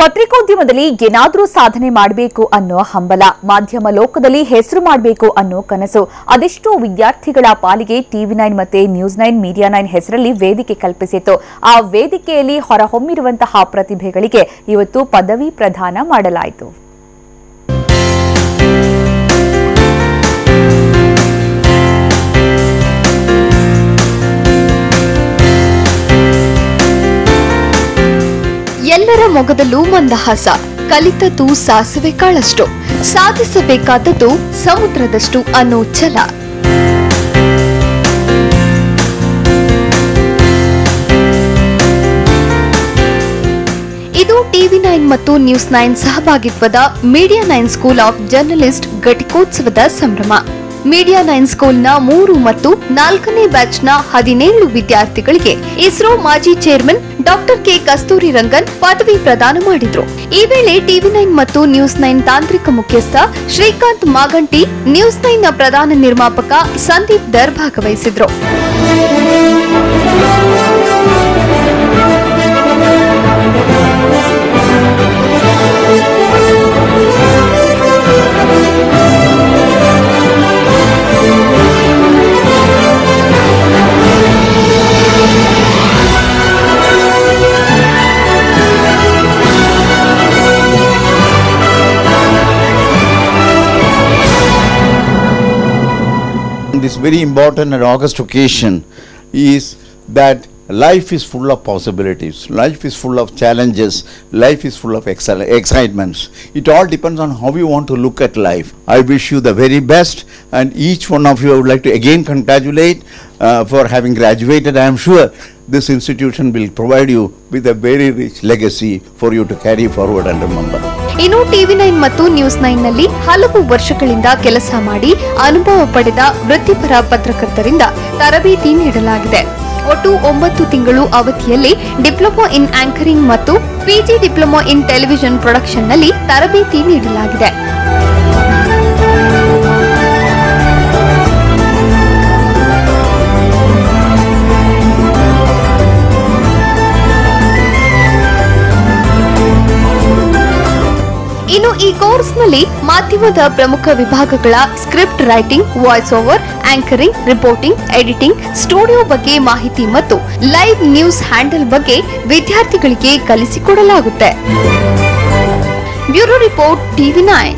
ಪತ್ರಿಕೋದ್ಯಮದಲ್ಲಿ ಏನಾದರೂ ಸಾಧನೆ ಮಾಡಬೇಕು ಅನ್ನೋ ಹಂಬಲ, ಮಾಧ್ಯಮ ಲೋಕದಲ್ಲಿ ಹೆಸರು ಮಾಡಬೇಕು ಅನ್ನೋ ಕನಸು. ಅದೆಷ್ಟೋ ವಿದ್ಯಾರ್ಥಿಗಳ ಪಾಲಿಗೆ ಟಿವಿ ನೈನ್ ಮತ್ತೆ ನ್ಯೂಸ್ ನೈನ್, ಮೀಡಿಯಾ ನೈನ್ ಹೆಸರಲ್ಲಿ ವೇದಿಕೆ ಕಲ್ಪಿಸಿತ್ತು. ಆ ವೇದಿಕೆಯಲ್ಲಿ ಹೊರಹೊಮ್ಮಿರುವಂತಹ ಪ್ರತಿಭೆಗಳಿಗೆ ಇವತ್ತು ಪದವಿ ಪ್ರದಾನ ಮಾಡಲಾಯಿತು. ಎಲ್ಲರ ಮೊಗದಲ್ಲೂ ಮಂದಹಾಸ ಕಲಿತದ್ದು ಸಾಸಿವೆ ಕಾಳಷ್ಟು. ಸಾಧಿಸಬೇಕಾದದ್ದು ಸಮುದ್ರದಷ್ಟು ಅನ್ನೋ ಛಲ. ಇದು ಟಿವಿ ನೈನ್ ಮತ್ತು ನ್ಯೂಸ್ ನೈನ್ ಸಹಭಾಗಿತ್ವದ media nine school of journalist ಘಟಿಕೋತ್ಸವದ ಸಂಭ್ರಮ. ಮೀಡಿಯಾ ನೈನ್ ಸ್ಕೂಲ್ನ ಮೂರು ಮತ್ತು ನಾಲ್ಕನೇ ಬ್ಯಾಚ್ನ ಹದಿನೇಳು ವಿದ್ಯಾರ್ಥಿಗಳಿಗೆ ಇಸ್ರೋ ಮಾಜಿ chairman doctor K Kasturi Rangan ಪದವಿ ಪ್ರದಾನ ಮಾಡಿದ್ರು. ಈ ವೇಳೆ ಟಿವಿ ನೈನ್ ಮತ್ತು ನ್ಯೂಸ್ ನೈನ್ ತಾಂತ್ರಿಕ ಮುಖ್ಯಸ್ಥ ಶ್ರೀಕಾಂತ್ ಮಾಗಂಟಿ, ನ್ಯೂಸ್ ನೈನ್ನ ಪ್ರಧಾನ ನಿರ್ಮಾಪಕ ಸಂದೀಪ್ ದರ್ ಭಾಗವಹಿಸಿದ್ರು. This very important and august occasion is that life is full of possibilities life is full of challenges life is full of excitements. It all depends on how you want to look at life. I wish you the very best and each one of you i would like to again congratulate uh, for having graduated. I am sure this institution will provide you with a very rich legacy for you to carry forward and remember ಇನ್ನು TV nine ಮತ್ತು news ನೈನ್ನಲ್ಲಿ ಹಲವು ವರ್ಷಗಳಿಂದ ಕೆಲಸ ಮಾಡಿ ಅನುಭವ ಪಡೆದ ವೃತ್ತಿಪರ ಪತ್ರಕರ್ತರಿಂದ ತರಬೇತಿ ನೀಡಲಾಗಿದೆ. ಒಟ್ಟು ಒಂಬತ್ತು ತಿಂಗಳು ಅವಧಿಯಲ್ಲಿ ಡಿಪ್ಲೊಮಾ ಇನ್ ಆಂಕರಿಂಗ್ ಮತ್ತು ಪಿಜಿ ಡಿಪ್ಲೊಮಾ ಇನ್ ಟೆಲಿವಿಷನ್ ಪ್ರೊಡಕ್ಷನ್ನಲ್ಲಿ ತರಬೇತಿ ನೀಡಲಾಗಿದೆ. ಇನ್ನು ಈ ಕೋರ್ಸ್ನಲ್ಲಿ ಮಾಧ್ಯಮದ ಪ್ರಮುಖ ವಿಭಾಗಗಳ script writing, voice over, anchoring, reporting, editing, studio ಬಗ್ಗೆ ಮಾಹಿತಿ ಮತ್ತು ಲೈವ್ ನ್ಯೂಸ್ ಹ್ಯಾಂಡಲ್ ಬಗ್ಗೆ ವಿದ್ಯಾರ್ಥಿಗಳಿಗೆ ಕಲಿಸಿಕೊಡಲಾಗುತ್ತೆ. Bureau report TV nine.